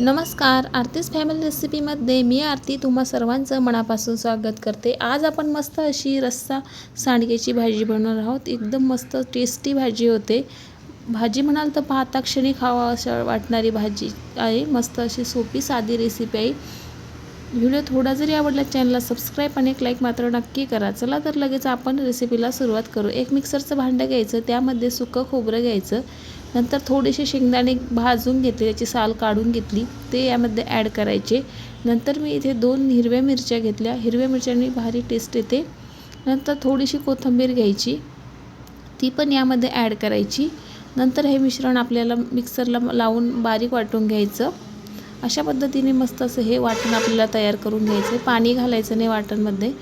नमस्कार आरतीच फॅमिली रेसिपीमध्ये मी आरती तुम्हा सर्वांचं मनापासून स्वागत करते. आज आपण मस्त अशी रस्सा सांडग्याची भाजी बनवणार आहोत. एकदम मस्त टेस्टी भाजी होते. भाजी म्हणाल तर पाहता क्षणी खावा असं वाटणारी भाजी आहे. मस्त अशी सोपी साधी रेसिपी आहे. व्हिडिओ थोडा जरी आवडला चॅनलला सबस्क्राईब आणि एक लाईक मात्र नक्की करा. चला तर लगेच आपण रेसिपीला सुरुवात करू. एक मिक्सरचं भांडं घ्यायचं त्यामध्ये सुकं खोबरं घ्यायचं. नंतर थोडेसे शेंगदाणे भाजून घेतले त्याची साल काढून घेतली ते यामध्ये ॲड करायचे. नंतर मी इथे दोन हिरव्या मिरच्या घेतल्या. हिरव्या मिरच्यांनी भारी टेस्ट येते. नंतर थोडीशी कोथिंबीर घ्यायची. ती पण यामध्ये ॲड करायची. नंतर हे मिश्रण आपल्याला मिक्सरला लावून बारीक वाटून घ्यायचं. अशा पद्धतीने मस्त असं हे वाटण आपल्याला तयार करून घ्यायचं. पाणी घालायचं नाही वाटणमध्ये.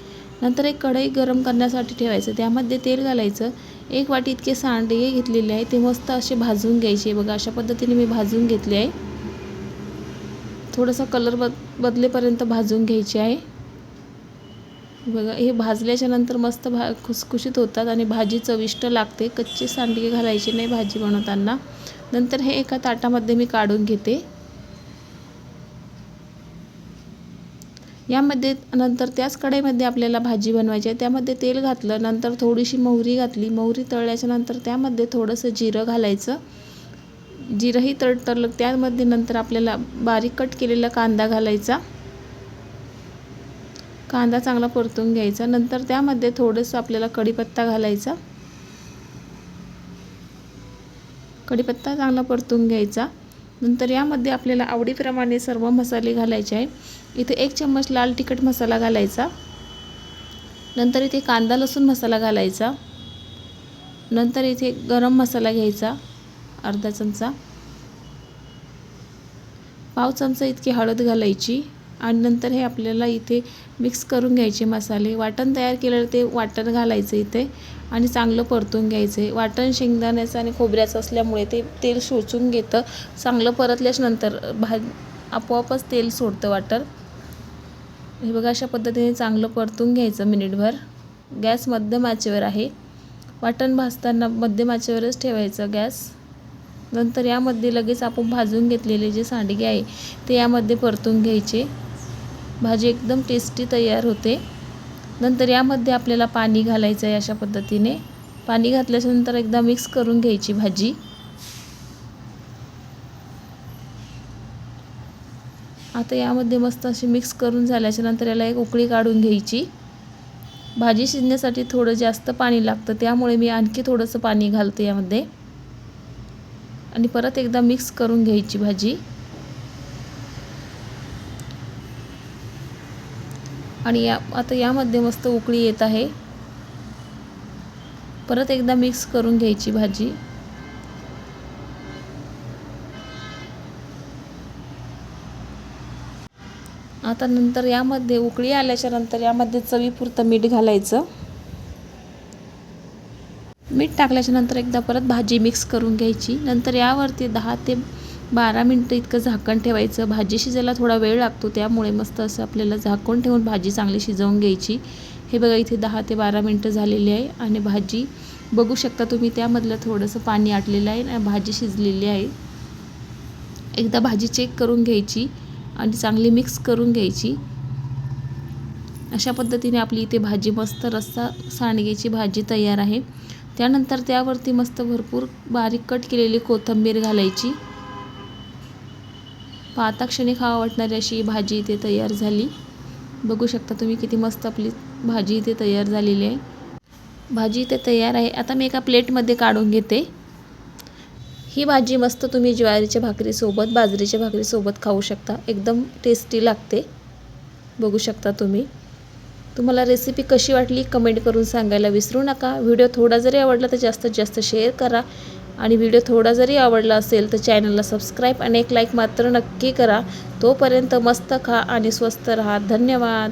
नंतर एक कढई गरम करण्यासाठी ठेवायचं. त्यामध्ये तेल घालायचं. एक वाटी इतके सांडगे घेतलेले आहे. ते मस्त असे भाजून घ्यायचे. बघा अशा पद्धतीने मी भाजून घेतले आहे. थोडासा कलर बद बदलेपर्यंत भाजून घ्यायचे आहे. बघा हे भाजल्याच्या नंतर मस्त भा खुसखुशीत होतात आणि भाजी चविष्ट लागते. कच्चे सांडगे घालायचे नाही भाजी बनवताना. नंतर हे एका ताटामध्ये मी काढून घेते. यामध्ये नंतर त्याच कढईमध्ये आपल्याला भाजी बनवायची आहे. त्यामध्ये तेल घातलं नंतर थोडीशी मोहरी घातली. मोहरी तळल्याच्या नंतर त्यामध्ये थोडंसं जिरं घालायचं. जिरंही तळतरलं त्यामध्ये नंतर आपल्याला बारीक कट केलेला कांदा घालायचा. कांदा चांगला परतून घ्यायचा. नंतर त्यामध्ये थोडंसं आपल्याला कढीपत्ता घालायचा. कढीपत्ता चांगला परतून घ्यायचा. नंतर यामध्ये आपल्याला आवडीप्रमाणे सर्व मसाले घालायचे आहे इथे एक चम्मच लाल तिखट मसाला घालायचा. नंतर इथे कांदा लसूण मसाला घालायचा. नंतर इथे गरम मसाला घ्यायचा अर्धा चमचा. पाव चमचा इतकी हळद घालायची. आणि नंतर हे आपल्याला इथे मिक्स करून घ्यायचे मसाले. वाटण तयार केलेलं ते वाटण घालायचं इथे आणि चांगलं परतून घ्यायचं. आहे वाटण शेंगदाण्याचं आणि खोबऱ्याचं असल्यामुळे ते तेल शोचून घेतं. चांगलं परतल्याच नंतर भा आपोआपच तेल सोडतं वाटण. हे बघा अशा पद्धतीने चांगलं परतून घ्यायचं मिनिटभर. गॅस मध्यम आचेवर आहे. वाटण भाजताना मध्यम आचेवरच ठेवायचं गॅस. नंतर यामध्ये लगेच आपण भाजून घेतलेले जे सांडगे आहे ते यामध्ये परतून घ्यायचे. भाजी एकदम टेस्टी तयार होते. नंतर यामध्ये आपल्याला पाणी घालायचं आहे अशा पद्धतीने. पाणी घातल्याच्यानंतर एकदा मिक्स करून घ्यायची भाजी. आता यामध्ये मस्त अशी मिक्स करून झाल्याच्यानंतर याला एक उकळी काढून घ्यायची. भाजी शिजण्यासाठी थोडं जास्त पाणी लागतं त्यामुळे मी आणखी थोडंसं पाणी घालते यामध्ये. आणि परत एकदा मिक्स करून घ्यायची भाजी. आणि या आता यामध्ये मस्त उकळी येत आहे. परत एकदा मिक्स करून घ्यायची भाजी. आता नंतर यामध्ये उकळी आल्याच्यानंतर यामध्ये चवीपुरतं मीठ घालायचं. मीठ टाकल्याच्या नंतर एकदा परत भाजी मिक्स करून घ्यायची. नंतर यावरती दहा ते बारा मिनटं इतकं झाकण ठेवायचं. भाजी शिजायला थोडा वेळ लागतो त्यामुळे मस्त असं आपल्याला झाकून ठेवून भाजी चांगली शिजवून घ्यायची. हे बघा इथे दहा ते बारा मिनटं झालेली आहे आणि भाजी बघू शकता तुम्ही त्यामधलं थोडंसं पाणी आटलेलं आहे आणि भाजी शिजलेली आहे. एकदा भाजी चेक करून घ्यायची आणि चांगली मिक्स करून घ्यायची. अशा पद्धतीने आपली इथे भाजी मस्त रस्सा सांडग्याची भाजी तयार आहे. त्यानंतर त्यावरती मस्त भरपूर बारीक कट केलेली कोथिंबीर घालायची. पाहता क्षणी खावा वाटणारी अशी भाजी इथे तयार झाली. बघू शकता तुम्ही किती मस्त आपली भाजी इथे तयार झालेली आहे. भाजी इथे तयार आहे. आता मी एका प्लेटमध्ये काढून घेते. ही भाजी मस्त तुम्ही ज्वारीच्या भाकरीसोबत बाजरीच्या भाकरीसोबत खाऊ शकता. एकदम टेस्टी लागते. बघू शकता तुम्ही. तुम्हाला रेसिपी कशी वाटली कमेंट करून सांगायला विसरू नका. व्हिडिओ थोडा जरी आवडला तर जास्तीत जास्त शेअर करा. आणि व्हिडिओ थोडा जरी आवडला असेल तर चॅनलला सबस्क्राईब आणि एक लाईक मात्र नक्की करा. तोपर्यंत मस्त खा आणि स्वस्त राहा. धन्यवाद.